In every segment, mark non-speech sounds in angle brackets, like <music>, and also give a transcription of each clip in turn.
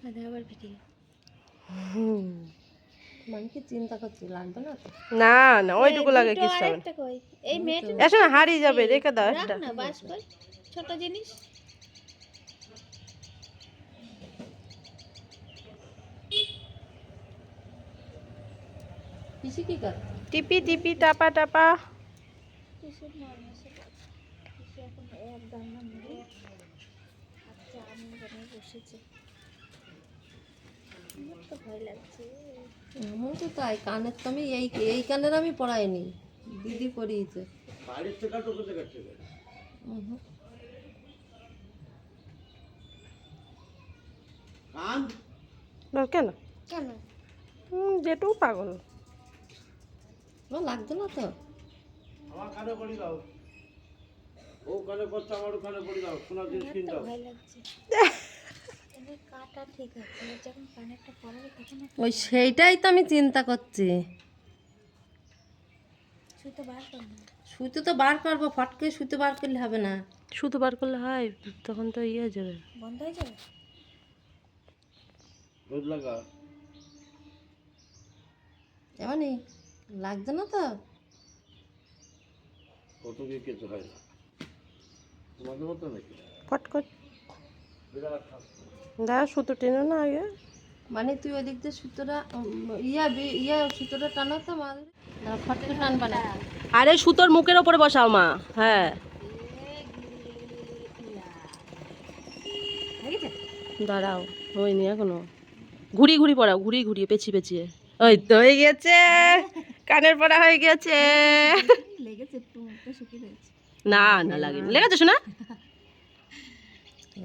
আবার ভিডিও। হুম। চিন্তা করছি লাগবে না তো? না না ওইটুকু লাগে কিছু এসো না হারিয়ে যাবে রেখে দাও রাখ একটা। না বাস কর। ছোট জিনিস। পিসি কি কর? টিপি টিপি টাপা টাপা। কিসের আমার তো ভয় লাগছে। আমার তো তাই কানের তো আমি এই এই কানের আমি পড়াইনি দিদি পড়িয়েছে। কেন? কেন? যেটুকু পাগল। লাগছে না তো। আমার কানে পড়ি দাও। ও কানে করছে আমার কানে পড়ি দাও। শোনা জিনিস কিন দাও। <laughs> ওই সেইটাই তো আমি চিন্তা করছি। সুতো সুতো তো বার করব ফট করে সুতো বার করলে হবে না। শুধু বার করলে হয় তখন তো ইয়ে হয়ে যাবে। বন্ধ হয়ে যাবে? রোদ লাগা। এমনই লাগছে না তো। কত কি কিছু হয় না। তোমাদের মতো নাকি? ফট কর। দাঁড়া সুতো টেনো না আগে। মানে তুই ওই দিক দিয়ে সুতোটা ইয়া ইয়া সুতোটা টানা তো মাঝে ফট করে টানবা না আরে সুতোর মুখের ওপরে বসাও মা। হ্যাঁ। দাঁড়াও হয়নি এখনও। ঘুরি ঘুরি পড়াও ঘুরি ঘুরিয়ে পেঁচিয়ে পেঁচিয়ে। ওই তো হয়ে গেছে কানের পড়া হয়ে গেছে না না লাগেনি। লেগেছে শোনা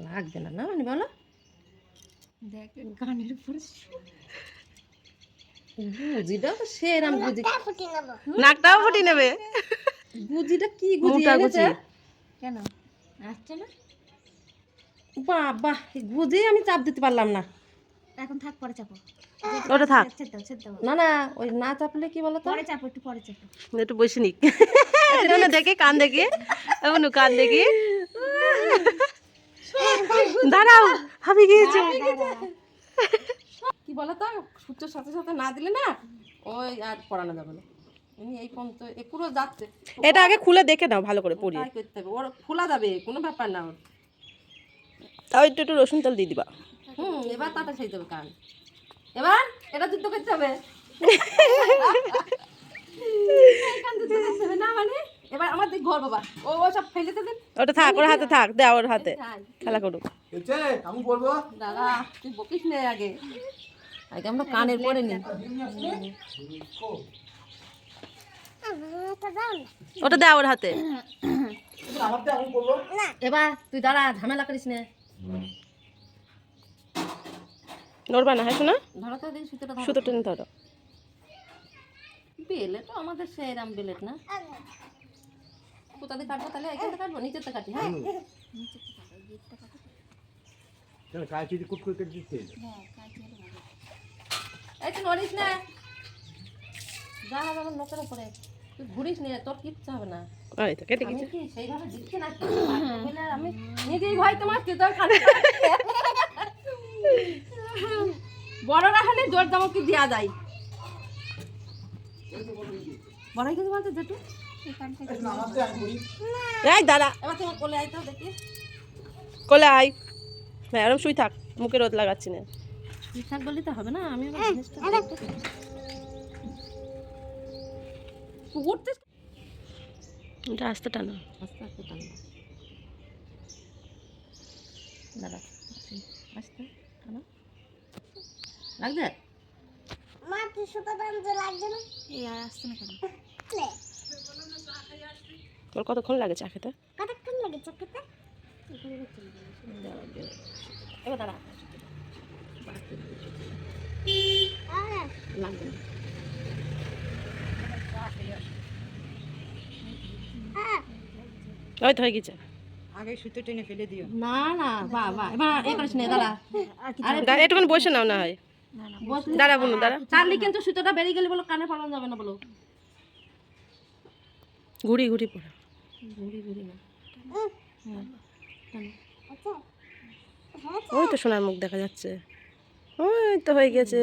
লাগবে না না মানে বলো? দেখ কানের উপরে গুজিটা তো সেরাম গুজি নাকটাও ফুটি নেবে? গুজিটা কি গুজি এনেছে? কেন? আসছে না? বাহ বাহ গুজি আমি চাপ দিতে পারলাম না। এখন থাক পরে চাপো। ওটা থাক। না না ওই না চাপলে কি বলো তো পরে চাপো একটু পরে চাপো। একটু বসে নিক। দেখে কান দেখি। কান দেখি। <laughs> দাঁড়াও হাবি গিয়েছে। কি বলো তো সূর্যের সাথে সাথে না দিলে না ওই আর পড়ানো যাবে না। এই পর্যন্ত এ পুরো যাচ্ছে। এটা আগে খুলে দেখে নাও ভালো করে পড়িয়ে। করতে হবে। ওর খোলা যাবে কোনো ব্যাপার না ওর। তাও একটু একটু রসুন তেল দিয়ে দিবা। হুম এবার সেই দেবে কান। এবার এটা যুদ্ধ করতে হবে। <laughs> এইখান যুদ্ধ করতে হবে না মানে? এবার আমার দিক ঘর বাবা। ও ও সব ফেলে দেবেন ওটা থাক ওর হাতে থাক দেও ওর হাতে। খেলা করুক। এসে আমি বলব? দাদা তুই বকিস নে আগে। আগে আমরা কানের পরে নি ওটা দেও ওর হাতে। এবার তুই দাঁড়া ঝামেলা করিস নে। নড়বা না হ্যাঁ শোনা? ধরো তো দিই সুতোটা ধরো। সুতো টেনে ধরো। বেলেট আমাদের সেরাম বেলেট না? কোথা দিয়ে কাটবো তাহলে এখান থেকে কাটবো নিচেতে কাটি হ্যাঁ? কেন কাজ কুট করে কেটে দিচ্ছে এই তুই নড়িস না। যা হবে আমার লোকের উপরে। তুই ঘুরিস নে তোর কিচ্ছু হবে না। ওই তো কেটে আমি সেইভাবে দিচ্ছি না নিজেই ভয় তোমার কি তোর খালি <laughs> বড়রা হলে জোর দামকি দেওয়া যায়? বড় কিছু বলতে যেটু এই দাঁড়া। এবার কোলে আইতো দেখি। কোলে আয়। হ্যাঁ শুই থাক। মুখে রোদ লাগাচ্ছি না। ঠিকঠাক বললে তো হবে না আমি এটা আস্তে টানো আস্তে। আস্তে টানবা দাঁড়া আস্তে টানো লাগছে এই আর আসছে না কেন? তোর কতক্ষণ লাগে চা খেতে? এবার দাঁড়া। লাগবে না। ওই তো হয়ে গেছে। না না বাহ বাহ এবার এ করিস নে দাঁড়া। আরে দাঁড়া বসে নাও না হয়। দাঁড়া বুনু দাঁড়া। চার্লি কিন্তু সুতোটা বেরিয়ে গেলে বলো কানে পালানো যাবে না বলো। ঘুরি ঘুরি পড়া ঘুরি ঘুরি না ওই তো সোনার মুখ দেখা যাচ্ছে। ওই তো হয়ে গেছে।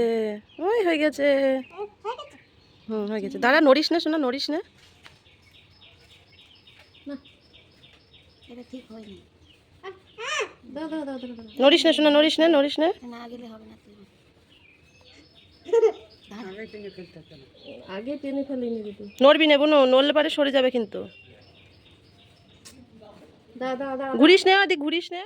ওই হয়ে গেছে। হুম হয়ে গেছে। দাঁড়া নড়িস না শোনা নড়িস না। নড়িস না শোনা নড়িস না নড়িস না। আগে টেনে নড়বি না বোনো নড়লে পারে সরে যাবে কিন্তু। ঘুরিস না দি ঘুরিস না।